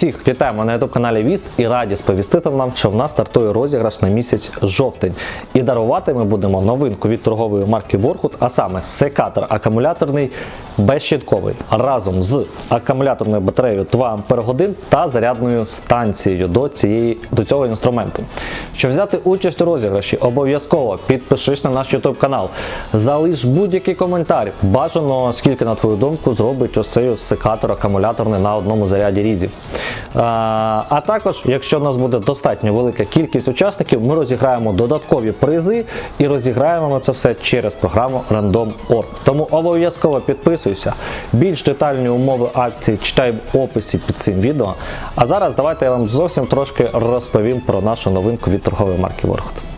Всіх вітаємо на youtube каналі Віст і раді сповістити нам, що в нас стартує розіграш на місяць жовтень. І дарувати ми будемо новинку від торгової марки Ворхут, а саме секатор акумуляторний безщітковий разом з акумуляторною батареєю 2 Ах та зарядною станцією до, цієї, до цього інструменту. Щоб взяти участь у розіграші, обов'язково підпишись на наш YouTube канал, залиш будь-який коментар. Бажано, скільки, на твою думку, зробить ось цей секатор акумуляторний на одному заряді різів. А, також, якщо в нас буде достатньо велика кількість учасників, ми розіграємо додаткові призи і розіграємо ми це все через програму Random.org. Тому обов'язково підписуйся. Більш детальні умови акції читай в описі під цим відео. А зараз давайте я вам зовсім трошки розповім про нашу новинку від торгової марки Ворхот.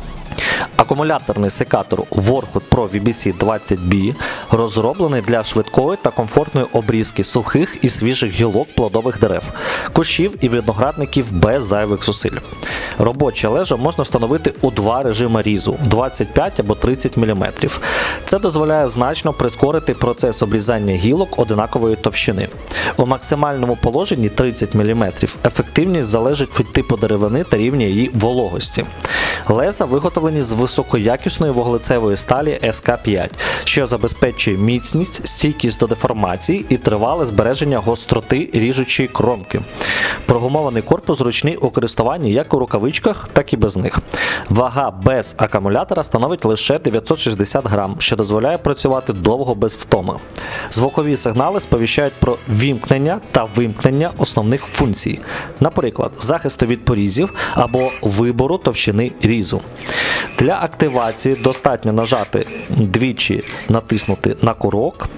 Акумуляторний секатор Warhood Pro VBC 20B розроблений для швидкої та комфортної обрізки сухих і свіжих гілок плодових дерев, кущів і виноградників без зайвих зусиль. Робоче лежа можна встановити у два режими різу 25 або 30 мм. Це дозволяє значно прискорити процес обрізання гілок одинакової товщини. У максимальному положенні 30 мм ефективність залежить від типу деревини та рівня її вологості. Леза виготовлені з високоякісної вуглецевої сталі СК5, що забезпечує міцність, стійкість до деформації і тривале збереження гостроти ріжучої кромки. Прогумований корпус зручний у користуванні як у рукавичках, так і без них. Вага без акумулятора становить лише 960 грам, що дозволяє працювати довго без втоми. Звукові сигнали сповіщають про вімкнення та вимкнення основних функцій, наприклад, захисту від порізів або вибору товщини різу. Для активації достатньо нажати двічі натиснути на курок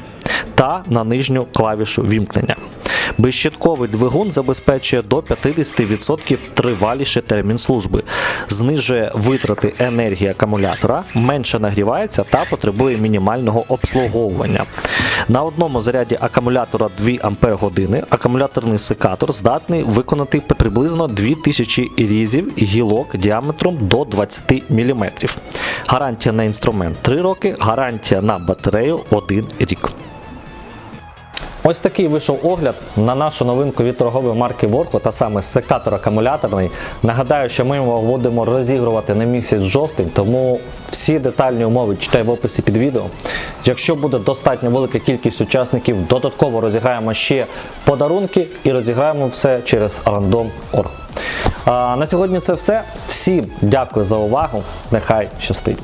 та на нижню клавішу вімкнення. Безщитковий двигун забезпечує до 50% триваліший термін служби, знижує витрати енергії акумулятора, менше нагрівається та потребує мінімального обслуговування. На одному заряді акумулятора 2 Ах акумуляторний секатор здатний виконати приблизно 2000 різів гілок діаметром до 20 мм. Гарантія на інструмент 3 роки, гарантія на батарею 1 рік. Ось такий вийшов огляд на нашу новинку від торгової марки Ворко, та саме секатор акумуляторний. Нагадаю, що ми його будемо розігрувати на місяць жовтень, тому всі детальні умови читай в описі під відео. Якщо буде достатньо велика кількість учасників, додатково розіграємо ще подарунки і розіграємо все через random.org. На сьогодні це все. Всім дякую за увагу. Нехай щастить.